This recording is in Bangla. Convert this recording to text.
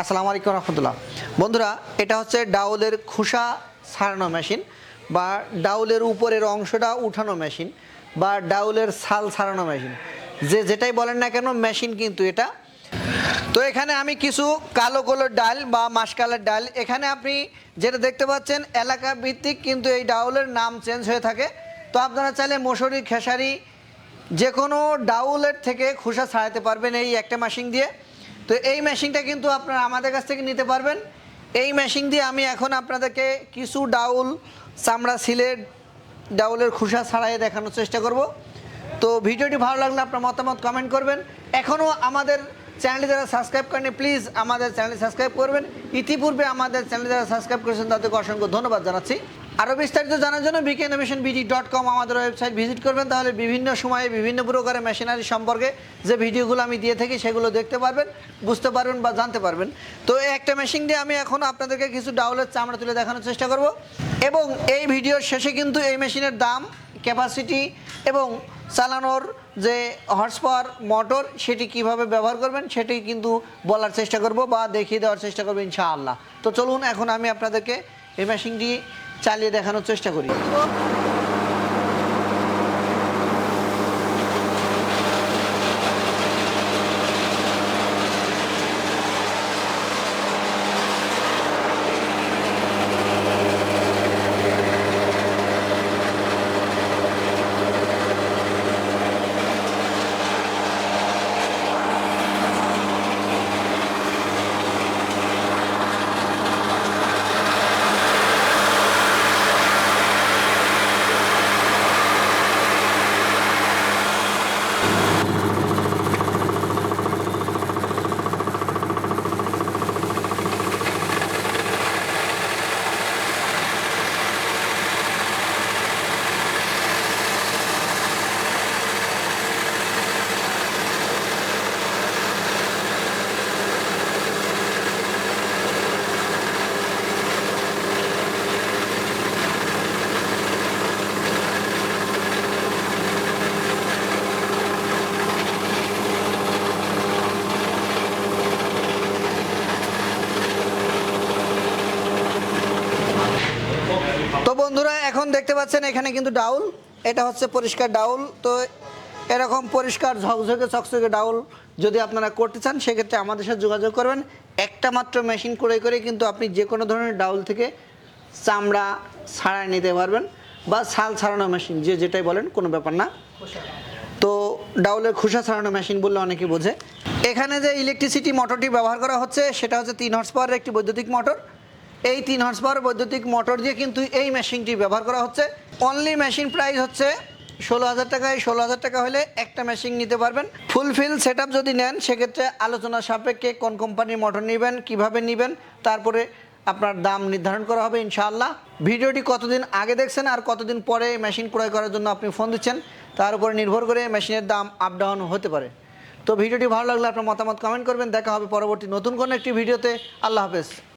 আসসালামু আলাইকুম রহমতুল্লাহ। বন্ধুরা, এটা হচ্ছে ডাউলের খোসা ছাড়ানো মেশিন বা ডাউলের উপরের অংশটা উঠানো মেশিন বা ডাউলের ছাল ছাড়ানো মেশিন। যে যেটাই বলেন না কেন, মেশিন কিন্তু এটা। তো এখানে আমি কিছু কালো কালোর ডাল বা মাসকালের ডাল, এখানে আপনি যেটা দেখতে পাচ্ছেন এলাকা ভিত্তিক কিন্তু এই ডাউলের নাম চেঞ্জ হয়ে থাকে। তো আপনারা চাইলে মশুরি খেসারি যে কোনো ডাউলের থেকে খোসা ছাড়াতে পারবেন এই একটা মেশিন দিয়ে। তো এই মেশিনটা কিন্তু আপনারা আমাদের কাছ থেকে নিতে পারবেন। এই মেশিন দিয়ে আমি এখন আপনাদেরকে কিছু ডাউল, চামড়া, সিলেট ডাউলের খোসা ছাড়াই দেখানোর চেষ্টা করব। তো ভিডিওটি ভালো লাগলে আপনার মতামত কমেন্ট করবেন। এখনও আমাদের চ্যানেলটি যারা সাবস্ক্রাইব করেনি প্লিজ আমাদের চ্যানেল সাবস্ক্রাইব করবেন। ইতিপূর্বে আমাদের চ্যানেল যারা সাবস্ক্রাইব করেছেন, তাদেরকে অসংখ্য ধন্যবাদ জানাচ্ছি। আরও বিস্তারিত জানার জন্য BK innovation BD dot com আমাদের ওয়েবসাইট ভিজিট করবেন। তাহলে বিভিন্ন সময়ে বিভিন্ন প্রকারের মেশিনারি সম্পর্কে যে ভিডিওগুলো আমি দিয়ে থাকি, সেগুলো দেখতে পারবেন, বুঝতে পারবেন বা জানতে পারবেন। তো একটা মেশিন দিয়ে আমি এখন আপনাদেরকে কিছু ডাউলের চামড়া তুলে দেখানোর চেষ্টা করব। এবং এই ভিডিওর শেষে কিন্তু এই মেশিনের দাম ক্যাপাসিটি এবং চালানোর যে হর্স পাওয়ার মোটর সেটি কীভাবে ব্যবহার করবেন, সেটি কিন্তু বলার চেষ্টা করব বা দেখিয়ে দেওয়ার চেষ্টা করব ইনশাআল্লাহ। তো চলুন, এখন আমি আপনাদেরকে এই মেশিনটি চালিয়ে দেখানোর চেষ্টা করি। তো বন্ধুরা, এখন দেখতে পাচ্ছেন এখানে কিন্তু ডাউল। এটা হচ্ছে পরিষ্কার ডাউল। তো এরকম পরিষ্কার ঝকঝকে চকচকে ডাউল যদি আপনারা করতে চান, সেক্ষেত্রে আমাদের সাথে যোগাযোগ করবেন। একটা মাত্র মেশিন করে করে কিন্তু আপনি যে কোনো ধরনের ডাউল থেকে চামড়া ছাড়াই নিতে পারবেন বা ছাল ছাড়ানো মেশিন, যে যেটাই বলেন, কোনো ব্যাপার না। তো ডাউলের খোসা ছাড়ানো মেশিন বললে অনেকে বোঝে। এখানে যে ইলেকট্রিসিটি মোটরটি ব্যবহার করা হচ্ছে, সেটা হচ্ছে তিন হর্স পাওয়ারের একটি বৈদ্যুতিক মোটর এই তিন হর্স পাওয়ার বৈদ্যুতিক মোটর দিয়ে কিন্তু এই মেশিনটি ব্যবহার করা হচ্ছে। অনলি মেশিন প্রাইস হচ্ছে ষোলো হাজার টাকায়। ষোলো হাজার টাকা হলে একটা মেশিন নিতে পারবেন। ফুলফিল সেট যদি নেন, সেক্ষেত্রে আলোচনা সাপেক্ষে কোন কোম্পানির মোটর নেবেন, কীভাবে নেবেন, তারপরে আপনার দাম নির্ধারণ করা হবে ইনশাআল্লাহ। ভিডিওটি কতদিন আগে দেখছেন আর কতদিন পরে মেশিন ক্রয় করার জন্য আপনি ফোন দিচ্ছেন, তার উপরে নির্ভর করে মেশিনের দাম আপ ডাউন হতে পারে। তো ভিডিওটি ভালো লাগলে আপনার মতামত কমেন্ট করবেন। দেখা হবে পরবর্তী নতুন কোনো একটি ভিডিওতে। আল্লাহ হাফেজ।